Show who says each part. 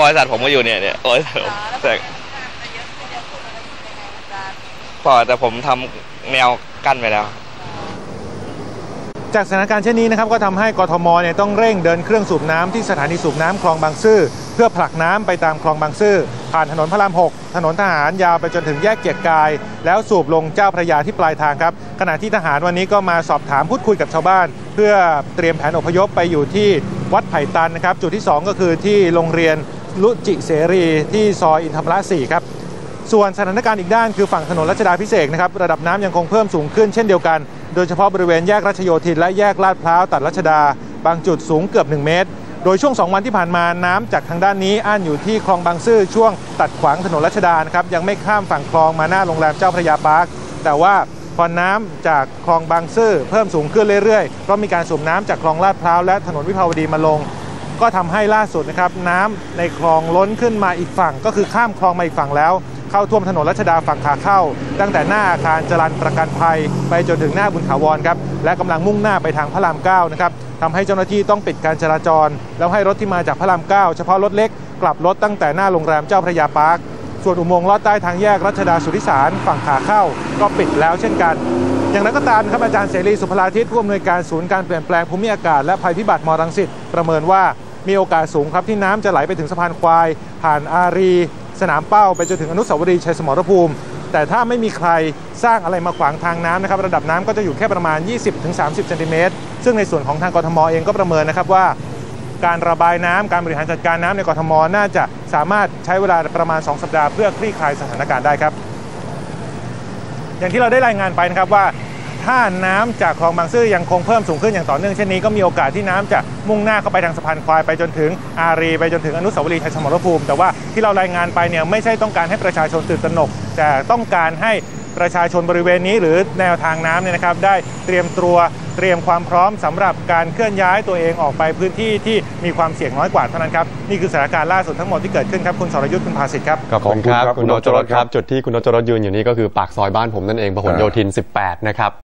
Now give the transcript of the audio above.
Speaker 1: บริษัทผมก็อยู่เนี่ยเนี่ยบริษัทผมแต่พอแต่ผมทำแนวกั้นไปแล้ว
Speaker 2: จากสถานการณ์เช่นนี้นะครับก็ทำให้กทมเนี่ยต้องเร่งเดินเครื่องสูบน้ำที่สถานีสูบน้ำคลองบางซื่อเพื่อผลักน้ำไปตามคลองบางซื่อผ่านถนนพระราม 6 ถนนทหารยาวไปจนถึงแยกเกียรติกาย แล้วสูบลงเจ้าพระยาที่ปลายทางครับ ขณะที่ทหารวันนี้ก็มาสอบถามพูดคุยกับชาวบ้าน เพื่อเตรียมแผนอพยพไปอยู่ที่วัดไผ่ตันนะครับ จุดที่ 2 ก็คือที่โรงเรียน ลุจิเสรีที่ซอยอินทรประ4ครับส่วนสถานการณ์อีกด้านคือฝั่งถนนรัชดาพิเศษนะครับระดับน้ำยังคงเพิ่มสูงขึ้นเช่นเดียวกัน โดยเฉพาะบริเวณแยกรัชโยธินและแยกลาดพร้าวตัดรัชดา บางจุดสูงเกือบ 1 เมตร โดยช่วง 2 วันที่ผ่านมาน้ำจากทางด้านนี้อั้นอยู่ที่คลองบางซื่อช่วงตัดขวางถนนรัชดานะครับยังไม่ข้ามฝั่งคลองมาหน้าโรงแรมเจ้าพระยาปาร์คแต่ว่าพอน้ำจากคลองบางซื่อเพิ่มสูงขึ้นเรื่อยๆเพราะมีการสูบน้ำจากคลองลาดพร้าวและถนนวิภาวดีมาลง ก็ทำให้ล่าสุดนะครับน้ำในคลองล้นขึ้นมาอีกฝั่ง ก็คือข้ามคลองมาอีกฝั่งแล้ว เข้าท่วมถนนรัชดาฝั่งขาเข้า ตั้งแต่หน้าอาคารจรันประกันภัย ไปจนถึงหน้าบุญถาวรครับและกำลังมุ่งหน้าไปทางพระรามเก้านะครับทำให้เจ้าหน้าที่ต้องปิดการจราจร แล้วให้รถที่มาจากพระรามเก้าเฉพาะรถเล็กกลับรถตั้งแต่หน้าโรงแรมเจ้าพระยาปาร์คส่วนอุโมงค์ลอดใต้ทางแยกรัชดาสุทธิสารฝั่งขาเข้า ก็ปิดแล้วเช่นกัน อย่างไรก็ตามครับอาจารย์เสรีสุภลาทิศผู้อำนวยการศูนย์การเปลี่ยนแปลงภูมิอากาศและภัยพิบัติมรังสิตประเมินว่า มีโอกาสสูงครับที่น้ำจะไหลไปถึงสะพานควาย ผ่านอารี สนามเป้าไปจนถึงอนุสาวรีย์ชัยสมรภูมิ แต่ถ้าไม่มีใครสร้างอะไรมาขวางทางน้ำนะครับระดับน้ำก็จะอยู่แค่ประมาณ 20-30เซนติเมตรซึ่งในส่วนของทางกทมเองก็ประเมินนะครับว่าการระบายน้ำการบริหารจัดการน้ำในกทมน่าจะสามารถใช้เวลาประมาณ 2 สัปดาห์เพื่อคลี่คลายสถานการณ์ได้ครับ อย่างที่เราได้รายงานไปนะครับว่า ถ้าน้ำจากคลองบางซื่อยังคงเพิ่มสูงขึ้นอย่างต่อเนื่องเช่นนี้ก็มีโอกาสที่น้ำจะมุ่งหน้าเข้าไปทางสะพานควายไปจนถึงอารี ไปจนถึงอนุสาวรีย์ชัยสมรภูมิ แต่ว่าที่เรารายงานไปเนี่ยไม่ใช่ต้องการให้ประชาชนตื่นตระหนก แต่ต้องการให้ประชาชนบริเวณนี้หรือแนวทางน้ำเนี่ยนะครับได้เตรียมตัวเตรียมความพร้อมสำหรับการเคลื่อนย้ายตัวเองออกไปพื้นที่ที่มีความเสี่ยงน้อยกว่าเท่านั้นครับนี่คือสถานการณ์ล่าสุดทั้งหมดที่เกิดขึ้นครับคุณสรยุทธ์คุณภาสิทธิ์ครับ
Speaker 3: ขอบคุณครับ
Speaker 4: ขอบคุณครับ
Speaker 3: คุณโนจรสครับจุดที่คุณโนจรสยืนอยู่นี่ก็คือปากซอยบ้านผมนั่นเองพหลโยธิน 18 นะครับ